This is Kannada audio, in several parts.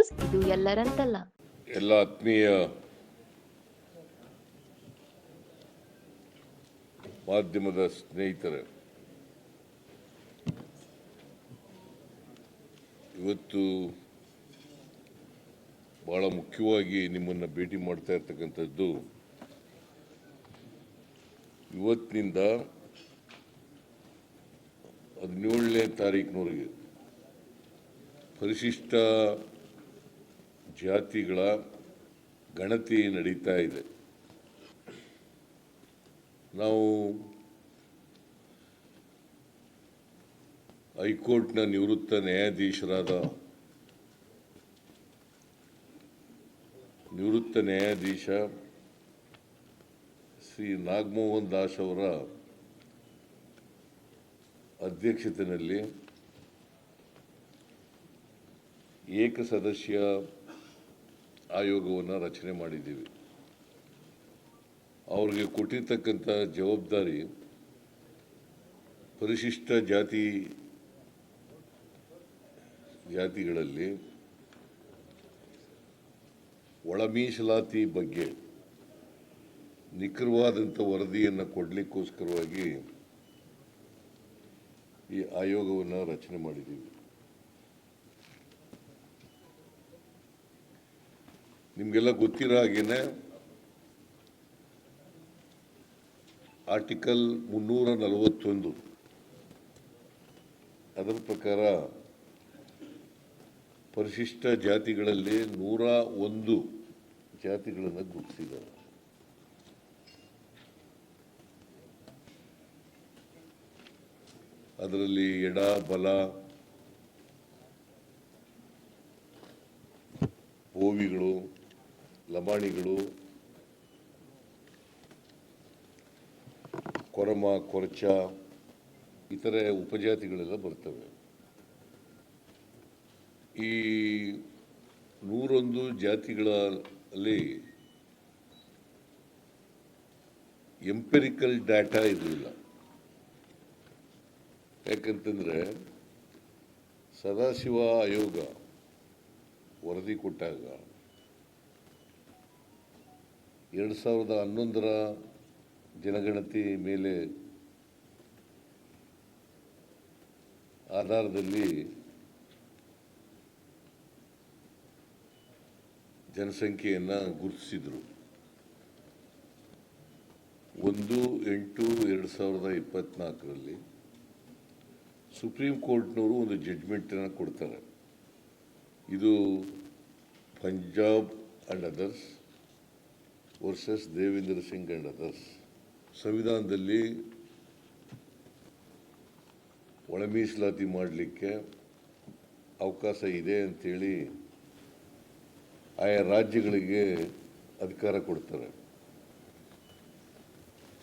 ನ್ಯೂಸ್, ಇದು ಎಲ್ಲರಂತಲ್ಲ. ಎಲ್ಲ ಆತ್ಮೀಯ ಮಾಧ್ಯಮದ ಸ್ನೇಹಿತರೆ, ಇವತ್ತು ಬಹಳ ಮುಖ್ಯವಾಗಿ ನಿಮ್ಮನ್ನು ಭೇಟಿ ಮಾಡ್ತಾ ಇರ್ತಕ್ಕಂಥದ್ದು, ಇವತ್ತಿನಿಂದ ಹದಿನೇಳನೇ ತಾರೀಕಿನವರೆಗೆ ಪರಿಶಿಷ್ಟ ಜಾತಿಗಳ ಗಣತಿ ನಡೀತಾ ಇದೆ. ನಾವು ಹೈಕೋರ್ಟ್ನ ನಿವೃತ್ತ ನ್ಯಾಯಾಧೀಶರಾದ ನಿವೃತ್ತ ನ್ಯಾಯಾಧೀಶ ಶ್ರೀ ನಾಗಮೋಹನ್ ದಾಸ್ ಅವರ ಅಧ್ಯಕ್ಷತೆಯಲ್ಲಿ ಏಕಸದಸ್ಯ ಆಯೋಗವನ್ನು ರಚನೆ ಮಾಡಿದ್ದೀವಿ. ಅವ್ರಿಗೆ ಕೊಟ್ಟಿರ್ತಕ್ಕಂಥ ಜವಾಬ್ದಾರಿ ಪರಿಶಿಷ್ಟ ಜಾತಿ, ಜಾತಿಗಳಲ್ಲಿ ಒಳ ಮೀಸಲಾತಿ ಬಗ್ಗೆ ನಿಖರವಾದಂಥ ವರದಿಯನ್ನು ಕೊಡಲಿಕ್ಕೋಸ್ಕರವಾಗಿ ಈ ಆಯೋಗವನ್ನು ರಚನೆ ಮಾಡಿದ್ದೀವಿ. ನಿಮಗೆಲ್ಲ ಗೊತ್ತಿರೋ ಹಾಗೇನೆ ಆರ್ಟಿಕಲ್ ಮುನ್ನೂರ ನಲವತ್ತೊಂದು. ಅದರ ಪ್ರಕಾರ ಪರಿಶಿಷ್ಟ ಜಾತಿಗಳಲ್ಲಿ ನೂರ ಒಂದು ಜಾತಿಗಳನ್ನು ಗುರುತಿಸಿದ್ದಾರೆ. ಅದರಲ್ಲಿ ಎಡ, ಬಲ, ಓವಿಗಳು ಲಮಾಣಿಗಳು ಕೊರಮ, ಕೊರಚ, ಇತರೆ ಉಪಜಾತಿಗಳೆಲ್ಲ ಬರ್ತವೆ. ಈ ನೂರೊಂದು ಜಾತಿಗಳಲ್ಲಿ ಎಂಪೆರಿಕಲ್ ಡಾಟಾ ಇರಲಿಲ್ಲ ಯಾಕಂತಂದರೆ ಸದಾಶಿವ ಆಯೋಗ ವರದಿ ಕೊಟ್ಟಾಗ ಎರಡು ಸಾವಿರದ ಹನ್ನೊಂದರ ಜನಗಣತಿ ಮೇಲೆ ಆಧಾರದಲ್ಲಿ ಜನಸಂಖ್ಯೆಯನ್ನು ಗುರುತಿಸಿದರು. ಒಂದು ಎಂಟು ಎರಡು ಸಾವಿರದ ಇಪ್ಪತ್ತ್ನಾಲ್ಕರಲ್ಲಿ ಸುಪ್ರೀಂ ಕೋರ್ಟ್ನವರು ಒಂದು ಜಡ್ಜ್ಮೆಂಟನ್ನು ಕೊಡ್ತಾರೆ. ಇದು Punjab and others versus Devendra Singh and others ಸಂವಿಧಾನದಲ್ಲಿ ಒಳ ಮೀಸಲಾತಿ ಮಾಡಲಿಕ್ಕೆ ಅವಕಾಶ ಇದೆ ಅಂಥೇಳಿ ಆಯಾ ರಾಜ್ಯಗಳಿಗೆ ಅಧಿಕಾರ ಕೊಡ್ತಾರೆ.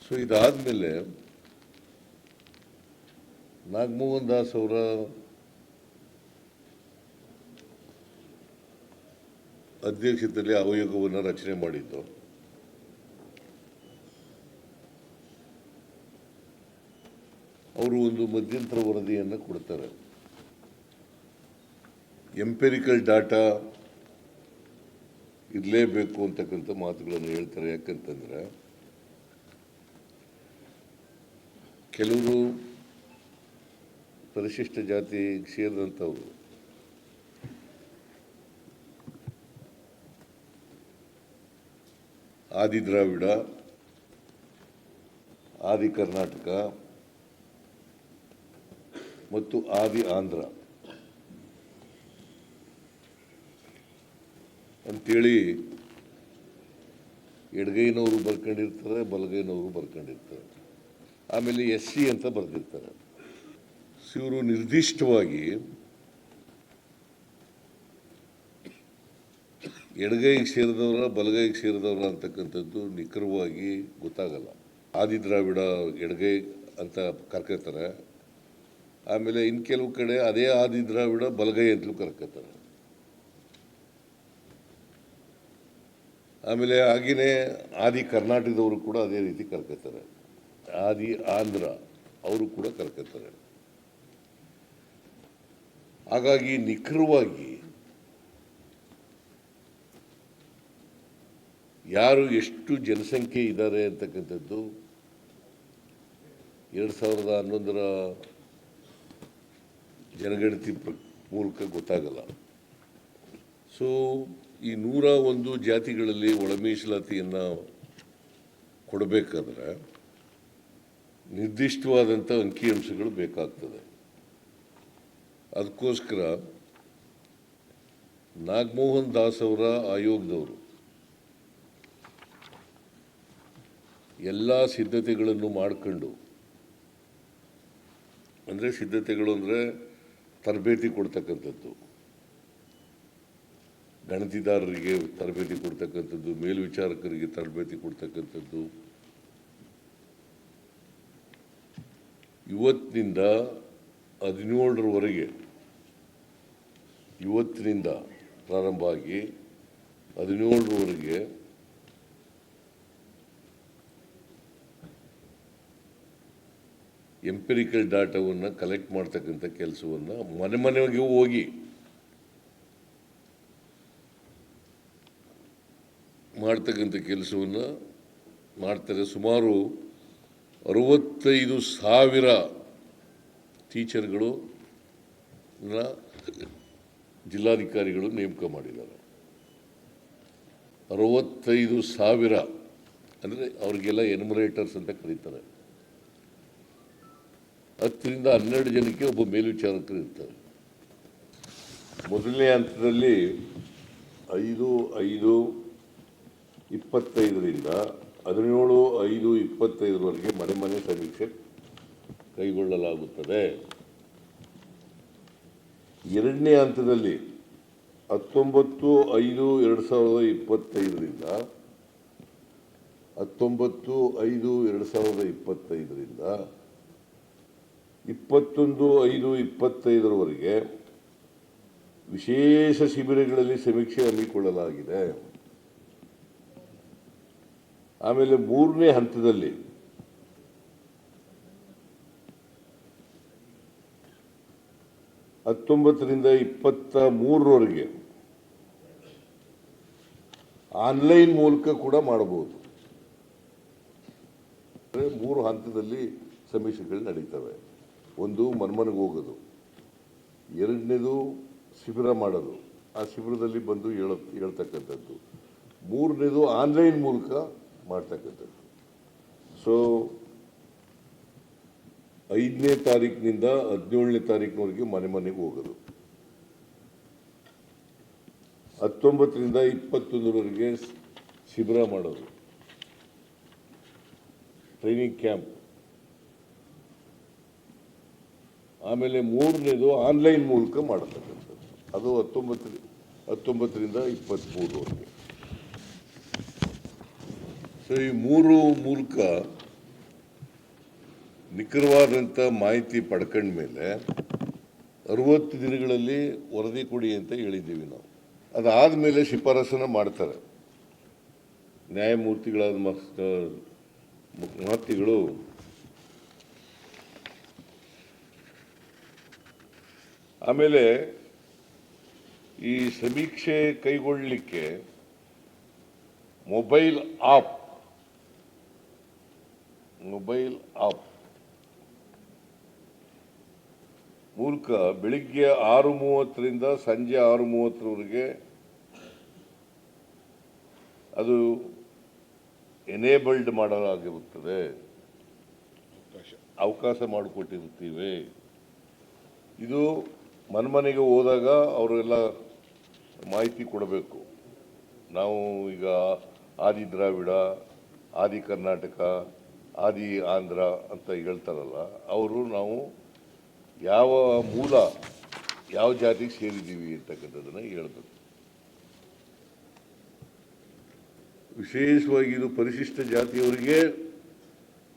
ಸೊ ಇದಾದಮೇಲೆ ನಾಗಮೋಹನ್ ದಾಸ್ ಅವರ ಅಧ್ಯಕ್ಷತೆಯಲ್ಲಿ ಆಯೋಗವನ್ನು ರಚನೆ ಮಾಡಿದ್ದು. ಅವರು ಒಂದು ಮಧ್ಯಂತರ ವರದಿಯನ್ನು ಕೊಡ್ತಾರೆ. ಎಂಪೆರಿಕಲ್ ಡಾಟಾ ಇರಲೇಬೇಕು ಅಂತಕ್ಕಂಥ ಮಾತುಗಳನ್ನು ಹೇಳ್ತಾರೆ. ಯಾಕಂತಂದ್ರೆ, ಕೆಲವರು ಪರಿಶಿಷ್ಟ ಜಾತಿ ಸೇರಿದಂಥವ್ರು ಆದಿ ದ್ರಾವಿಡ ಆದಿ ಕರ್ನಾಟಕ ಮತ್ತು ಆದಿ ಆಂಧ್ರ. ಅಂತೇಳಿ ಎಡಗೈನವರು ಬರ್ಕೊಂಡಿರ್ತಾರೆ, ಬಲಗೈನವರು ಬರ್ಕೊಂಡಿರ್ತಾರೆ. ಆಮೇಲೆ ಎಸ್ ಸಿ ಅಂತ ಬರೆದಿರ್ತಾರೆ. ಇವರು ನಿರ್ದಿಷ್ಟವಾಗಿ ಎಡಗೈಗೆ ಸೇರಿದವರ, ಬಲಗೈಗೆ ಸೇರಿದವರ ಅಂತಕ್ಕಂಥದ್ದು ನಿಖರವಾಗಿ ಗೊತ್ತಾಗಲ್ಲ. ಆದಿ ದ್ರಾವಿಡ ಎಡಗೈ ಅಂತ ಕರ್ಕೋತಾರೆ. ಆಮೇಲೆ ಇನ್ನು ಕೆಲವು ಕಡೆ ಅದೇ ಆದಿ ದ್ರಾವಿಡ ಬಲಗೈ ಅಂತಲೂ ಕರ್ಕೋತಾರೆ. ಆಮೇಲೆ ಆಗಿನೇ ಆದಿ ಕರ್ನಾಟಕದವರು ಕೂಡ ಅದೇ ರೀತಿ ಕರ್ಕೋತಾರೆ. ಆದಿ ಆಂಧ್ರ ಅವರು ಕೂಡ ಕರ್ಕೋತಾರೆ. ಹಾಗಾಗಿ ನಿಖರವಾಗಿ ಯಾರು ಎಷ್ಟು ಜನಸಂಖ್ಯೆ ಇದ್ದಾರೆ ಅಂತಕ್ಕಂಥದ್ದು, ಎರಡು ಸಾವಿರದ ಹನ್ನೊಂದರ ಜನಗಣತಿ ಪ್ರ- ಮೂಲಕ ಗೊತ್ತಾಗಲ್ಲ. ಸೊ ಈ ನೂರ ಒಂದು ಜಾತಿಗಳಲ್ಲಿ ಒಳ ಮೀಸಲಾತಿಯನ್ನು ಕೊಡಬೇಕಾದ್ರೆ ನಿರ್ದಿಷ್ಟವಾದಂಥ ಅಂಕಿಅಂಶಗಳು ಬೇಕಾಗ್ತದೆ. ಅದಕ್ಕೋಸ್ಕರ ನಾಗಮೋಹನ್ ದಾಸ್ ಅವರ ಆಯೋಗದವರು ಎಲ್ಲ ಸಿದ್ಧತೆಗಳನ್ನು ಮಾಡಿಕೊಂಡು, ಅಂದರೆ ಸಿದ್ಧತೆಗಳು ಅಂದರೆ ತರಬೇತಿ ಕೊಡ್ತಕ್ಕಂಥದ್ದು. ಗಣತಿದಾರರಿಗೆ ತರಬೇತಿ ಕೊಡ್ತಕ್ಕಂಥದ್ದು ಮೇಲ್ವಿಚಾರಕರಿಗೆ ತರಬೇತಿ ಕೊಡ್ತಕ್ಕಂಥದ್ದು. ಇವತ್ತಿನಿಂದ ಹದಿನೇಳರವರೆಗೆ ಇವತ್ತಿನಿಂದ ಪ್ರಾರಂಭ ಆಗಿ ಹದಿನೇಳರವರೆಗೆ ಎಂಪಿರಿಕಲ್ ಡಾಟಾವನ್ನು ಕಲೆಕ್ಟ್ ಮಾಡ್ತಕ್ಕಂಥ ಕೆಲಸವನ್ನು ಮನೆ ಮನೆಗೆ ಹೋಗಿ ಮಾಡ್ತಕ್ಕಂಥ ಕೆಲಸವನ್ನು ಮಾಡ್ತಾರೆ. ಸುಮಾರು ಅರವತ್ತೈದು ಸಾವಿರ ಟೀಚರ್ಗಳು ಜಿಲ್ಲಾಧಿಕಾರಿಗಳು ನೇಮಕ ಮಾಡಿದ್ದಾರೆ. ಅರವತ್ತೈದು ಸಾವಿರ ಅಂದರೆ ಅವರಿಗೆಲ್ಲ ಎನ್ಮರೇಟರ್ಸ್ ಅಂತ ಕರೀತಾರೆ. ಹತ್ತರಿಂದ ಹನ್ನೆರಡು ಜನಕ್ಕೆ ಒಬ್ಬ ಮೇಲ್ವಿಚಾರಕರು ಇರ್ತಾರೆ. ಮೊದಲನೇ ಹಂತದಲ್ಲಿ ಐದು ಐದು, ಇಪ್ಪತ್ತೈದರಿಂದ ಹದಿನೇಳು, ಐದು, ಇಪ್ಪತ್ತೈದರವರೆಗೆ ಮನೆ ಮನೆ ಸಮೀಕ್ಷೆ ಕೈಗೊಳ್ಳಲಾಗುತ್ತದೆ. ಎರಡನೇ ಹಂತದಲ್ಲಿ ಹತ್ತೊಂಬತ್ತು, ಐದು, ಎರಡು ಸಾವಿರದ ಇಪ್ಪತ್ತೈದರಿಂದ ಹತ್ತೊಂಬತ್ತು, ಐದು, ಎರಡು ಸಾವಿರದ ಇಪ್ಪತ್ತೈದರಿಂದ ಇಪ್ಪತ್ತೊಂದು, ಐದು, ಇಪ್ಪತ್ತೈದರವರೆಗೆ ವಿಶೇಷ ಶಿಬಿರಗಳಲ್ಲಿ ಸಮೀಕ್ಷೆ ಹಮ್ಮಿಕೊಳ್ಳಲಾಗಿದೆ. ಆಮೇಲೆ ಮೂರನೇ ಹಂತದಲ್ಲಿ ಹತ್ತೊಂಬತ್ತರಿಂದ ಇಪ್ಪತ್ತ ಮೂರರವರೆಗೆ ಆನ್ಲೈನ್ ಮೂಲಕ ಕೂಡ ಮಾಡಬಹುದು. ಮೂರು ಹಂತದಲ್ಲಿ ಸಮೀಕ್ಷೆಗಳು ನಡೀತವೆ. ಒಂದು ಮನ್ಮನೆಗೆ ಹೋಗೋದು. ಎರಡನೇದು ಶಿಬಿರ ಮಾಡೋದು. ಆ ಶಿಬಿರದಲ್ಲಿ ಬಂದು ಹೇಳ, ಹೇಳ್ತಕ್ಕಂಥದ್ದು. ಮೂರನೇದು ಆನ್ಲೈನ್ ಮೂಲಕ ಮಾಡ್ತಕ್ಕಂಥದ್ದು. ಸೊ ಐದನೇ ತಾರೀಕಿನಿಂದ ಹದಿನೇಳನೇ ತಾರೀಕಿನವರೆಗೆ ಮನೆ ಮನೆಗೆ ಹೋಗೋದು. ಹತ್ತೊಂಬತ್ತರಿಂದ ಇಪ್ಪತ್ತೊಂದರವರೆಗೆ ಶಿಬಿರ ಮಾಡೋದು. ಟ್ರೈನಿಂಗ್ ಕ್ಯಾಂಪ್ ಆಮೇಲೆ ಮೂರನೇದು ಆನ್ಲೈನ್ ಮೂಲಕ ಮಾಡತಕ್ಕಂಥದ್ದು ಅದು ಹತ್ತೊಂಬತ್ತು ಹತ್ತೊಂಬತ್ತರಿಂದ ಇಪ್ಪತ್ತ್ಮೂರವರೆಗೆ ಸೊ ಈ ಮೂರು ಮೂಲಕ ನಿಖರವಾದಂಥ ಮಾಹಿತಿ ಪಡ್ಕೊಂಡ ಮೇಲೆ ಅರುವತ್ತು ದಿನಗಳಲ್ಲಿ ವರದಿ ಕೊಡಿ ಅಂತ ಹೇಳಿದ್ದೀವಿ ನಾವು ಅದಾದ ಮೇಲೆ ಶಿಫಾರಸನ್ನು ಮಾಡ್ತಾರೆ ನ್ಯಾಯಮೂರ್ತಿಗಳಾದ ಮಸ್- ಆಮೇಲೆ ಈ ಸಮೀಕ್ಷೆ ಕೈಗೊಳ್ಳಲಿಕ್ಕೆ ಮೊಬೈಲ್ ಆಪ್ ಮೊಬೈಲ್ ಆಪ್ ಮೂಲಕ ಬೆಳಿಗ್ಗೆ ಆರು ಮೂವತ್ತರಿಂದ ಸಂಜೆ ಆರು ಮೂವತ್ತರವರೆಗೆ ಅದು ಎನೇಬಲ್ಡ್ ಮಾಡಲಾಗಿರುತ್ತದೆ. ಅವಕಾಶ ಮಾಡಿಕೊಟ್ಟಿರುತ್ತೀವಿ. ಇದು ಮನ್ಮನೆಗೆ ಹೋದಾಗ ಅವರೆಲ್ಲ ಮಾಹಿತಿ ಕೊಡಬೇಕು. ನಾವು ಈಗ ಆದಿ ದ್ರಾವಿಡ, ಆದಿ ಕರ್ನಾಟಕ, ಆದಿ ಆಂಧ್ರ ಅಂತ ಹೇಳ್ತಾರಲ್ಲ, ಅವರು ನಾವು ಯಾವ ಮೂಲ, ಯಾವ ಜಾತಿಗೆ ಸೇರಿದ್ದೀವಿ ಅಂತಕ್ಕಂಥದ್ದನ್ನು ಹೇಳ್ಬೇಕು. ವಿಶೇಷವಾಗಿ ಇದು ಪರಿಶಿಷ್ಟ ಜಾತಿಯವರಿಗೆ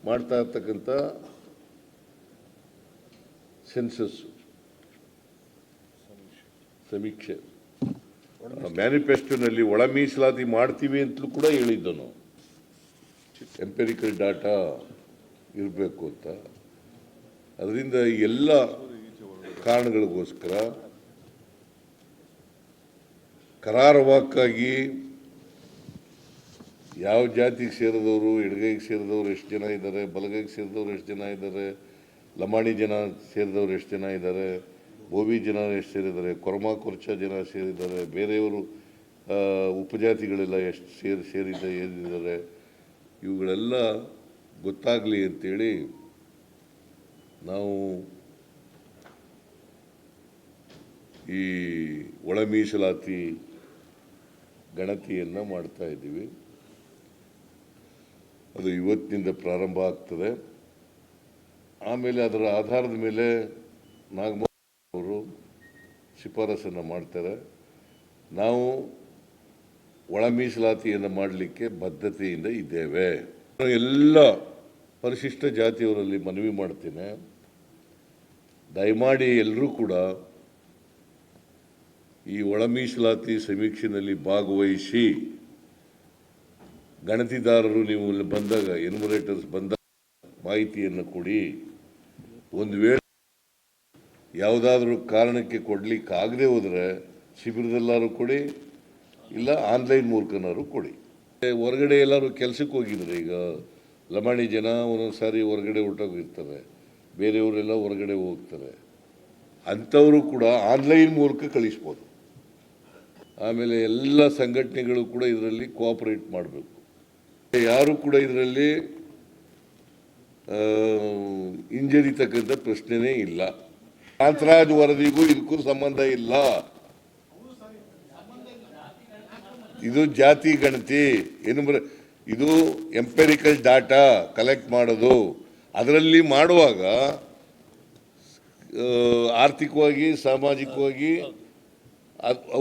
ಮಾಡ್ತಾ ಇರ್ತಕ್ಕಂಥ ಸೆನ್ಸಸ್ ಸಮೀಕ್ಷೆ. ಮ್ಯಾನಿಫೆಸ್ಟೋನಲ್ಲಿ ಒಳ ಮೀಸಲಾತಿ ಮಾಡ್ತೀವಿ ಅಂತಲೂ ಕೂಡ ಹೇಳಿದ್ದು ನಾವು ಎಂಪೆರಿಕಲ್ ಡಾಟಾ ಇರಬೇಕು ಅಂತ. ಅದರಿಂದ ಎಲ್ಲ ಕಾರಣಗಳಿಗೋಸ್ಕರ ಕರಾರವಾಕ್ಕಾಗಿ ಯಾವ ಜಾತಿಗೆ ಸೇರಿದವರು ಎಡಗೈಗೆ ಸೇರಿದವರು ಎಷ್ಟು ಜನ ಇದ್ದಾರೆ, ಬಲಗೈಗೆ ಸೇರಿದವರು ಎಷ್ಟು ಜನ ಇದ್ದಾರೆ, ಲಮಾಣಿ ಜನ ಸೇರಿದವರು ಎಷ್ಟು ಜನ ಇದ್ದಾರೆ ಬೋವಿ ಜನ ಎಷ್ಟು ಸೇರಿದ್ದಾರೆ, ಕೊರ್ಮಾ ಕೊರ್ಚ ಜನ ಸೇರಿದ್ದಾರೆ, ಬೇರೆಯವರು ಉಪಜಾತಿಗಳೆಲ್ಲ ಎಷ್ಟು ಸೇರಿ ಸೇರಿದ ಏನಿದ್ದಾರೆ, ಇವುಗಳೆಲ್ಲ ಗೊತ್ತಾಗಲಿ ಅಂತೇಳಿ ನಾವು ಈ ಒಳ ಮೀಸಲಾತಿ ಗಣತಿಯನ್ನು ಮಾಡ್ತಾ ಇದ್ದೀವಿ. ಅದು ಇವತ್ತಿನಿಂದ ಪ್ರಾರಂಭ ಆಗ್ತದೆ. ಆಮೇಲೆ ಅದರ ಆಧಾರದ ಮೇಲೆ ಅವರು ಶಿಫಾರಸನ್ನು ಮಾಡ್ತಾರೆ. ನಾವು ಒಳ ಮೀಸಲಾತಿಯನ್ನು ಮಾಡಲಿಕ್ಕೆ ಬದ್ಧತೆಯಿಂದ ಇದ್ದೇವೆ. ಎಲ್ಲ ಪರಿಶಿಷ್ಟ ಜಾತಿಯವರಲ್ಲಿ ಮನವಿ ಮಾಡ್ತೇನೆ. ದಯಮಾಡಿ ಎಲ್ಲರೂ ಕೂಡ ಈ ಒಳ ಮೀಸಲಾತಿ ಸಮೀಕ್ಷೆಯಲ್ಲಿ ಭಾಗವಹಿಸಿ ಗಣತಿದಾರರು ನೀವು ಬಂದಾಗ ಎನ್ಯುಮರೇಟರ್ಸ್ ಬಂದಾಗ ಮಾಹಿತಿಯನ್ನು ಕೊಡಿ. ಒಂದು ವೇಳೆ ಯಾವುದಾದ್ರೂ ಕಾರಣಕ್ಕೆ ಕೊಡಲಿಕ್ಕಾಗದೆ ಹೋದರೆ ಶಿಬಿರದಲ್ಲಾರು ಕೊಡಿ, ಇಲ್ಲ ಆನ್ಲೈನ್ ಮೂಲಕನಾರು ಕೊಡಿ. ಹೊರಗಡೆ ಎಲ್ಲರೂ ಕೆಲಸಕ್ಕೆ ಹೋಗಿದ್ರೆ ಈಗ ಲಮಾಣಿ ಜನ ಒಂದೊಂದು ಸಾರಿ ಹೊರಗಡೆ ಹೊರಟೋಗಿರ್ತಾರೆ. ಬೇರೆಯವರೆಲ್ಲ ಹೊರಗಡೆ ಹೋಗ್ತಾರೆ. ಅಂಥವರು ಕೂಡ ಆನ್ಲೈನ್ ಮೂಲಕ ಕಳಿಸ್ಬೋದು. ಆಮೇಲೆ ಎಲ್ಲ ಸಂಘಟನೆಗಳು ಕೂಡ ಇದರಲ್ಲಿ ಕೋಆಪರೇಟ್ ಮಾಡಬೇಕು. ಯಾರು ಕೂಡ ಇದರಲ್ಲಿ ಹಿಂಜರಿತಕ್ಕಂಥ ಪ್ರಶ್ನೆನೇ ಇಲ್ಲ. ಕಾಂತರಾಜ್ ವರದಿಗೂ ಇದಕ್ಕೂ ಸಂಬಂಧ ಇಲ್ಲ. ಇದು ಜಾತಿ ಗಣತಿ. ಏನು ಇದು ಎಂಪೆರಿಕಲ್ ಡಾಟಾ ಕಲೆಕ್ಟ್ ಮಾಡೋದು. ಅದರಲ್ಲಿ ಮಾಡುವಾಗ ಆರ್ಥಿಕವಾಗಿ, ಸಾಮಾಜಿಕವಾಗಿ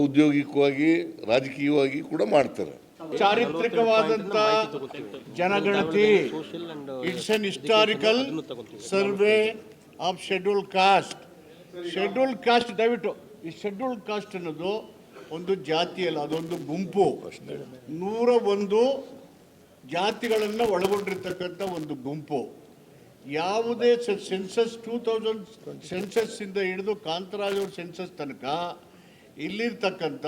ಔದ್ಯೋಗಿಕವಾಗಿ, ರಾಜಕೀಯವಾಗಿ ಕೂಡ ಮಾಡ್ತಾರೆ. ಚಾರಿತ್ರಿಕವಾದಂತ ಜನಗಣತಿ. It's an historical survey of schedule caste schedule caste ದಯವಿಟ್ಟು. ಈ ಶೆಡ್ಯೂಲ್ ಕಾಸ್ಟ್ ಅನ್ನೋದು ಒಂದು ಜಾತಿ ಅಲ್ಲ, ಅದೊಂದು ಗುಂಪು. ನೂರ ಒಂದು ಜಾತಿಗಳನ್ನು ಒಳಗೊಂಡಿರ್ತಕ್ಕಂಥ ಒಂದು ಗುಂಪು. ಯಾವುದೇ ಸೆನ್ಸಸ್ ಟೂ ತೌಸಂಡ್ ಸೆನ್ಸಸ್ ಇಂದ ಹಿಡಿದು ಕಾಂತರಾಜ್ ಅವ್ರ ಸೆನ್ಸಸ್ ತನಕ ಇಲ್ಲಿರ್ತಕ್ಕಂಥ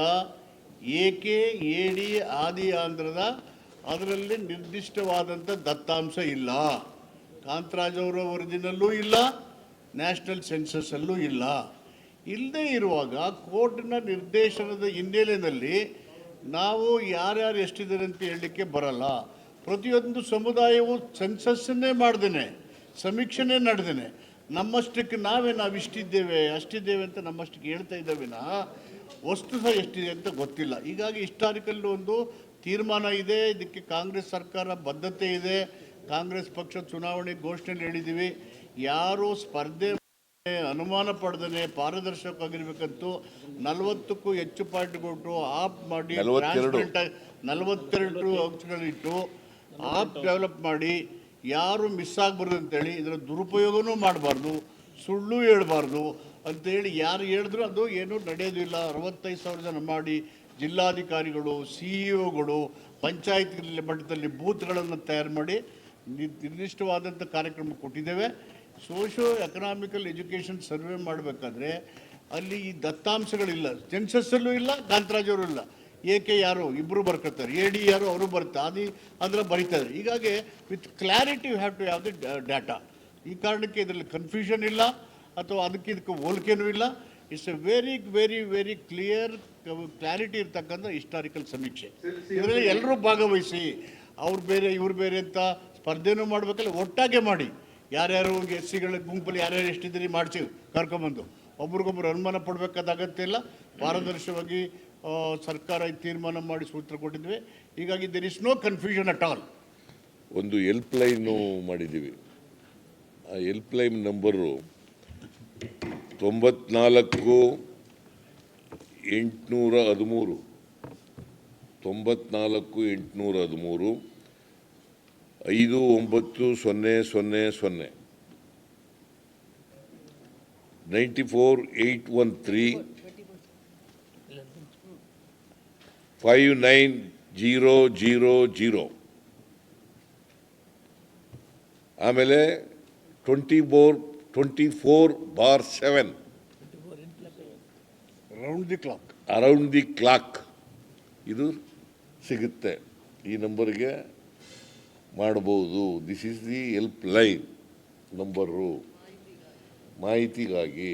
ಏಕೆ ಎಡಿ ಆದಿ ಆಂಧ್ರದ ಅದರಲ್ಲಿ ನಿರ್ದಿಷ್ಟವಾದಂಥ ದತ್ತಾಂಶ ಇಲ್ಲ. ಕಾಂತರಾಜ್ ಅವರ ವರದಿನಲ್ಲೂ ಇಲ್ಲ. ನ್ಯಾಷನಲ್ ಸೆನ್ಸಸ್ಸಲ್ಲೂ ಇಲ್ಲ. ಇಲ್ಲದೇ ಇರುವಾಗ ಕೋರ್ಟ್ನ ನಿರ್ದೇಶನದ ಹಿನ್ನೆಲೆಯಲ್ಲಿ ನಾವು ಯಾರ್ಯಾರು ಎಷ್ಟಿದ್ದಾರೆ ಅಂತ ಹೇಳಲಿಕ್ಕೆ ಬರಲ್ಲ. ಪ್ರತಿಯೊಂದು ಸಮುದಾಯವು ಸೆನ್ಸಸ್ಸನ್ನೇ ಮಾಡ್ದೇನೆ, ಸಮೀಕ್ಷೆನೇ ನಡೆದೇನೆ ನಮ್ಮಷ್ಟಕ್ಕೆ ನಾವೇ ನಾವು ಇಷ್ಟಿದ್ದೇವೆ, ಅಷ್ಟಿದ್ದೇವೆ ಅಂತ ನಮ್ಮಷ್ಟಕ್ಕೆ ಹೇಳ್ತಾ ಇದ್ದಾವಿನ ವಸ್ತು ಸಹ ಎಷ್ಟಿದೆ ಅಂತ ಗೊತ್ತಿಲ್ಲ. ಹೀಗಾಗಿ ಹಿಸ್ಟಾರಿಕಲ್ ಒಂದು ತೀರ್ಮಾನ ಇದೆ. ಇದಕ್ಕೆ ಕಾಂಗ್ರೆಸ್ ಸರ್ಕಾರ ಬದ್ಧತೆ ಇದೆ. ಕಾಂಗ್ರೆಸ್ ಪಕ್ಷ ಚುನಾವಣೆ ಘೋಷಣೆಯಲ್ಲಿ ಹೇಳಿದ್ದೀವಿ. ಯಾರು ಸ್ಪರ್ಧೆ ಅನುಮಾನ ಪಡೆದನೆ ಪಾರದರ್ಶಕವಾಗಿರ್ಬೇಕಂತೂ ನಲವತ್ತಕ್ಕೂ ಹೆಚ್ಚು ಪಾರ್ಟಿಗಳು ಆಪ್ ಮಾಡಿ ನಲವತ್ತೆರಡು. ಅಂಶಗಳಿಟ್ಟು ಆಪ್ ಡೆವಲಪ್ ಮಾಡಿ ಯಾರು ಮಿಸ್ ಆಗ್ಬಾರ್ದು ಅಂತೇಳಿ ಇದರ ದುರುಪಯೋಗನೂ ಮಾಡಬಾರ್ದು ಸುಳ್ಳು ಹೇಳ್ಬಾರ್ದು ಅಂತೇಳಿ ಯಾರು ಹೇಳಿದ್ರು ಅದು ಏನೂ ನಡೆಯೋದಿಲ್ಲ ಅರವತ್ತೈದು ಸಾವಿರ ಜನ ಮಾಡಿ ಜಿಲ್ಲಾಧಿಕಾರಿಗಳು ಸಿ ಇ ಒಗಳು ಪಂಚಾಯತ್ ಮಟ್ಟದಲ್ಲಿ ಬೂತ್ಗಳನ್ನು ತಯಾರು ಮಾಡಿ ನಿರ್ದಿಷ್ಟವಾದಂಥ ಕಾರ್ಯಕ್ರಮ ಕೊಟ್ಟಿದ್ದೇವೆ ಸೋಷೋ ಎಕನಾಮಿಕಲ್ ಎಜುಕೇಷನ್ ಸರ್ವೆ ಮಾಡಬೇಕಾದ್ರೆ ಅಲ್ಲಿ ಈ ದತ್ತಾಂಶಗಳಿಲ್ಲ. ಜೆನ್ಸಸ್ಸಲ್ಲೂ ಇಲ್ಲ ಕಾಂತರಾಜವರು ಇಲ್ಲ ಇಲ್ಲ. ಕೆ ಯಾರು ಇಬ್ಬರು ಬರ್ಕೊತಾರೆ ಎ ಡಿ ಯಾರು ಅವರು ಬರ್ತಾರೆ ಅದು ಅಂದ್ರೆ ಬರೀತಾರೆ. ಹೀಗಾಗಿ with clarity you have to have the data. ಈ ಕಾರಣಕ್ಕೆ ಇದರಲ್ಲಿ ಕನ್ಫ್ಯೂಷನ್ ಇಲ್ಲ, ಅಥವಾ ಅದಕ್ಕೆ ಇದಕ್ಕೆ ಹೋಲಿಕೆನೂ ಇಲ್ಲ. It's a very very very clear clarity ಇರ್ತಕ್ಕಂಥ ಹಿಸ್ಟಾರಿಕಲ್ ಸಮೀಕ್ಷೆ. ಇದರಲ್ಲಿ ಎಲ್ಲರೂ ಭಾಗವಹಿಸಿ, ಅವ್ರು ಬೇರೆ, ಇವ್ರು ಬೇರೆ ಅಂತ ಸ್ಪರ್ಧೆನೂ ಮಾಡಬೇಕಲ್ಲ, ಒಟ್ಟಾಗೆ ಮಾಡಿ. ಯಾರ್ಯಾರು ಎಸ್ ಸಿಗಳ ಗುಂಪಲ್ಲಿ ಯಾರ್ಯಾರು ಎಷ್ಟಿದ್ದೀರಿ ಮಾಡ್ತೀವಿ ಕರ್ಕೊಂಬಂದು. ಒಬ್ರಿಗೊಬ್ರು ಅನುಮಾನ ಪಡಬೇಕಾದ ಅಗತ್ಯ ಇಲ್ಲ. ಪಾರದರ್ಶಕವಾಗಿ ಸರ್ಕಾರ ತೀರ್ಮಾನ ಮಾಡಿ ಸೂತ್ರ ಕೊಟ್ಟಿದ್ವಿ. ಹೀಗಾಗಿ there is no confusion at all ಒಂದು ಹೆಲ್ಪ್ ಲೈನು ಮಾಡಿದ್ದೀವಿ ಆ ಹೆಲ್ಪ್ ಲೈನ್ ನಂಬರು ತೊಂಬತ್ನಾಲ್ಕು, ಎಂಟುನೂರ ಹದಿಮೂರು. ತೊಂಬತ್ನಾಲ್ಕು, ಎಂಟುನೂರ ಹದಿಮೂರು. ಐದು ಒಂಬತ್ತು ಸೊನ್ನೆ ಸೊನ್ನೆ ಸೊನ್ನೆ. Ninety four eight one three. Five nine zero zero zero. ಆಮೇಲೆ twenty four twenty four bar seven. Round the clock around the clock ಇದು ಸಿಗುತ್ತೆ ಈ ನಂಬರ್ಗೆ. ಮಾಡ್ಬೋದು this is the help line number ಮಾಹಿತಿಗಾಗಿ.